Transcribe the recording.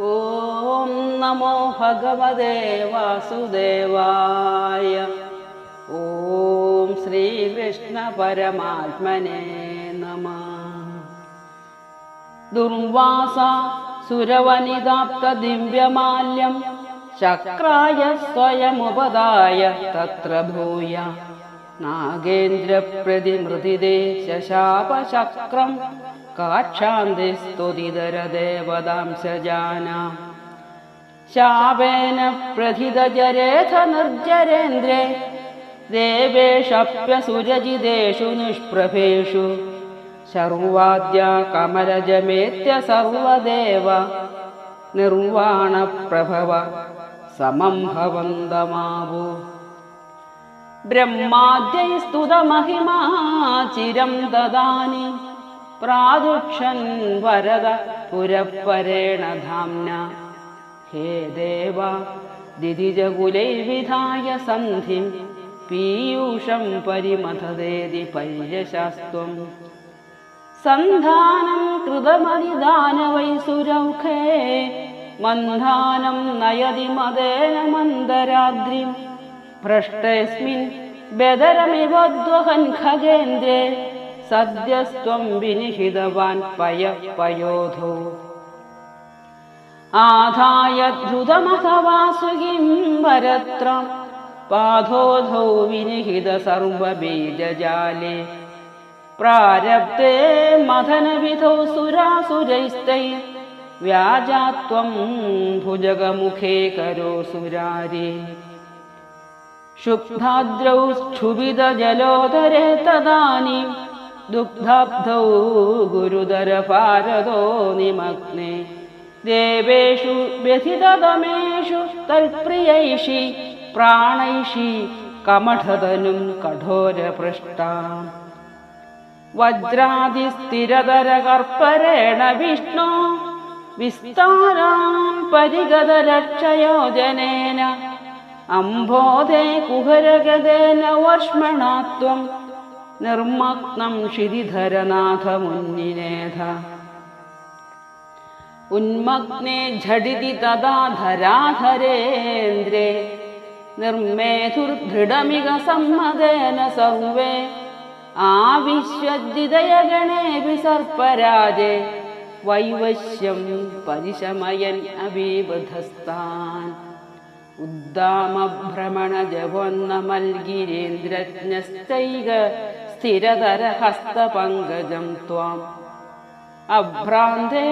ॐ नमो भगवते वासुदेवाय। ॐ श्रीकृष्णपरमात्मने नमः। दुर्वासा सुरवनिदाप्तदिव्यमाल्यं चक्राय स्वयमुपदाय तत्र भूय। नागेन्द्रप्रतिमृदिदे शशापचक्रं काक्षान्ते स्तुतिधरदेवदांसजाना शापेन प्रथितजरेथ निर्जरेन्द्रे देवेशप्यसुरजितेषु निष्प्रभेषु। शर्वाद्या कमलजमेत्य सर्वदेव निर्वाणप्रभव समं भवन्दमावो ब्रह्माद्यैस्तुतमहिमा चिरं ददानि प्रादुक्षन् वरद पुरःपरेण धाम्ना। हे देव दिदिजकुलैर्विधाय सन्धिं पीयूषं परिमथदेदि पर्यशास्त्वम्। सन्धानं कृतमदिदानवैसुरौखे मन्धानं नयति मदेन मन्दराद्रिं भ्रष्टेऽस्मिन् बेदरमिवोद्वहन् खगेन्द्रे सद्यस्त्वं विनिहितवान् पय पयोधो आधाय ध्रुतमथवा सुखिं वरत्रं पाधोधौ विनिहित सर्वबीजजाले। प्रारब्धे मथनविधौ सुरासुरैस्तै व्याजात्वं भुजगमुखे करो सुरारे। शुक्धाद्रौ क्षुभिदजलोदरे तदानीं दुग्धाब्धौ गुरुदरपारदो निमग्ने। देवेषु व्यथितदमेषु तत्प्रियैषि प्राणैषि कमठतनुं कठोरपृष्टाम् वज्रादिस्थिरतरकर्परेण विष्णो विस्तारान् परिगतरक्षयोजनेन अम्भोधे कुहरगदेन वर्ष्मणा നിർമ്മഗ്നം ക്ഷിതിധരനാഥ മുന്നിനേധ ഉന്മഗ്നേ ഝടിതി തഥാ ധരാധരേന്ദ്രേ നിർമ്മേധുർദൃഢമിക സമ്മതേന സർവേ ആവിശ്വദ്വിതയഗണേ വിസർപ്പരാജേ വൈവശ്യം പരിശമയൻ അബീബധസ്ഥാൻ ഉദ്ദാമഭ്രമണ ജവോന്നമൽഗിരേന്ദ്രജ്ഞൈക स्थिरतरहस्तपङ्कजं त्वाम् अभ्रान्ते